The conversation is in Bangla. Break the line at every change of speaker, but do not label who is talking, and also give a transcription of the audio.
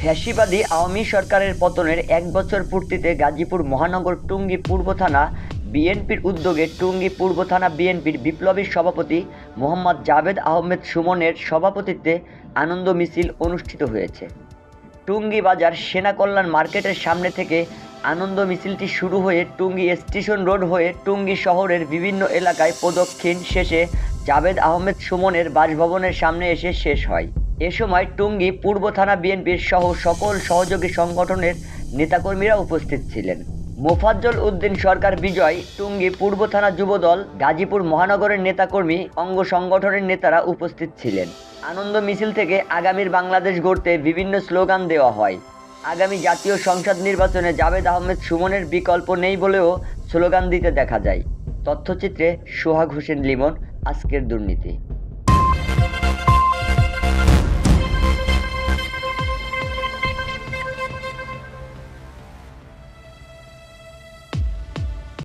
ফ্যাসিবাদী আওয়ামী সরকারের পতনের এক বছর পূর্তিতে গাজীপুর মহানগর টুঙ্গী পূর্ব থানা বিএনপির উদ্যোগে টুঙ্গী পূর্ব থানা বিএনপির বিপ্লবী সভাপতি মোহাম্মদ জাভেদ আহমেদ সুমনের সভাপতিত্বে আনন্দ মিছিল অনুষ্ঠিত হয়েছে। টুঙ্গী বাজার সেনা কল্যাণ মার্কেটের সামনে থেকে আনন্দ মিছিলটি শুরু হয়ে টুঙ্গি স্টেশন রোড হয়ে টুঙ্গী শহরের বিভিন্ন এলাকায় প্রদক্ষিণ শেষে জাভেদ আহমেদ সুমনের বাসভবনের সামনে এসে শেষ হয়। এ সময় টুঙ্গী, পূর্ব থানা বিএনপির সহ সকল সহযোগী সংগঠনের নেতাকর্মীরা উপস্থিত ছিলেন। মোফাজ্জল উদ্দিন সরকার বিজয়, টুঙ্গী, পূর্ব থানা যুবদল, গাজীপুর মহানগরের নেতাকর্মী, অঙ্গ সংগঠনের নেতারা উপস্থিত ছিলেন। আনন্দ মিছিল থেকে আগামীর বাংলাদেশ গড়তে বিভিন্ন স্লোগান দেওয়া হয়। আগামী জাতীয় সংসদ নির্বাচনে জাভেদ আহমেদ সুমনের বিকল্প নেই বলেও স্লোগান দিতে দেখা যায়। তথ্যচিত্রে সোহাগ হোসেন লিমন, আজকের দুর্নীতি।